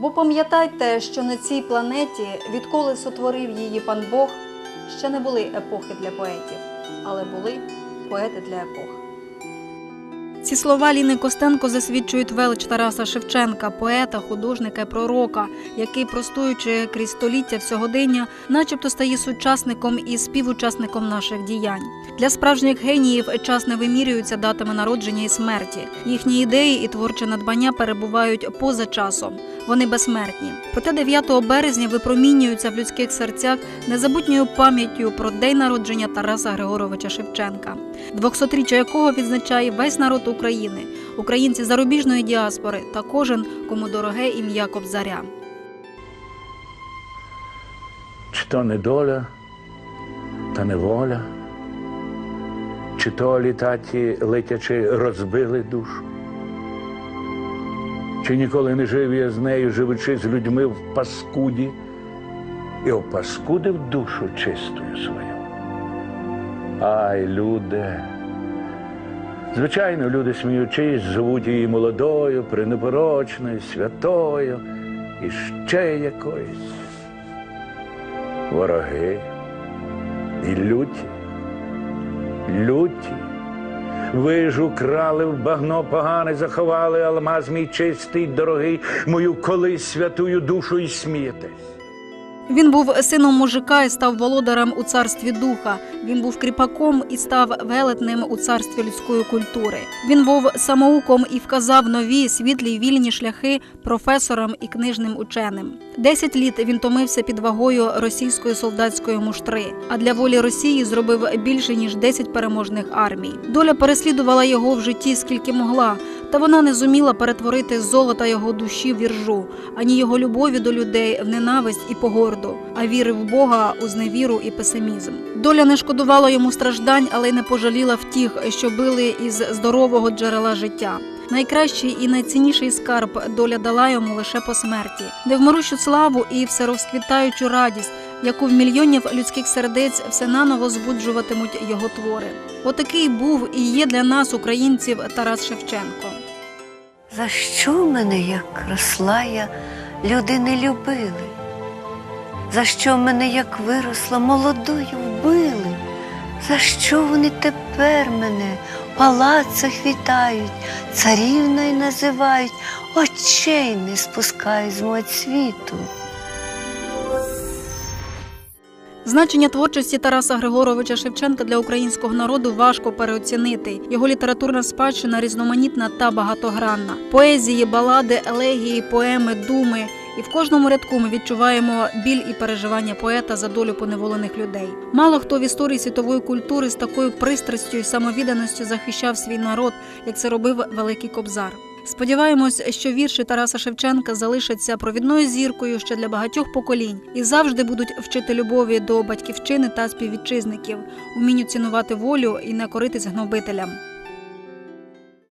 Бо пам'ятайте, що на цій планеті, відколи сотворив її пан Бог, ще не були епохи для поетів, але були поети для епох. Ці слова Ліни Костенко засвідчують велич Тараса Шевченка, поета, художника і пророка, який, простуючи крізь століття всогодення, начебто стає сучасником і співучасником наших діянь. Для справжніх геніїв час не вимірюється датами народження і смерті. Їхні ідеї і творче надбання перебувають поза часом. Вони безсмертні. Проте 9 березня випромінюються в людських серцях незабутньою пам'яттю про день народження Тараса Григоровича Шевченка, 200-річчя якого відзначає весь народ України, українці зарубіжної діаспори та кожен, кому дороге ім'я Кобзаря. Чи то не доля, та неволя, чи то літаті летячи розбили душу, чи ніколи не жив я з нею, живучи з людьми в паскуді, і опаскудив душу чистою свою. Ай, люди. Звичайно, люди, сміючись, звуть її молодою, пренепорочною, святою і ще якоюсь вороги і люті, люті. Ви ж украли в багно погане, заховали алмаз мій чистий, дорогий, мою колись святую душу і смієтесь. Він був сином мужика і став володарем у царстві духа. Він був кріпаком і став велетним у царстві людської культури. Він був самоуком і вказав нові світлі й вільні шляхи професорам і книжним ученим. Десять літ він томився під вагою російської солдатської муштри, а для волі Росії зробив більше ніж 10 переможних армій. Доля переслідувала його в житті скільки могла, та вона не зуміла перетворити золота його душі в віржу, ані його любові до людей в ненависть і погорду, а віри в Бога у зневіру і песимізм. Доля не шкодувала йому страждань, але й не пожаліла втіх, що били із здорового джерела життя. Найкращий і найцінніший скарб доля дала йому лише по смерті, невмирущу славу і всерозквітаючу радість, яку в мільйонів людських сердець все наново збуджуватимуть його твори. Отакий був і є для нас, українців, Тарас Шевченко. За що мене, як росла я, люди не любили? За що мене, як виросла, молодою вбили? За що вони тепер мене в палацах вітають, царівною називають, очей не спускають з мого світу? Значення творчості Тараса Григоровича Шевченка для українського народу важко переоцінити. Його літературна спадщина різноманітна та багатогранна. Поезії, балади, елегії, поеми, думи. І в кожному рядку ми відчуваємо біль і переживання поета за долю поневолених людей. Мало хто в історії світової культури з такою пристрастю і самовідданістю захищав свій народ, як це робив Великий Кобзар. Сподіваємось, що вірші Тараса Шевченка залишаться провідною зіркою ще для багатьох поколінь і завжди будуть вчити любові до батьківщини та співвітчизників, вмінню цінувати волю і не коритись гнобителям.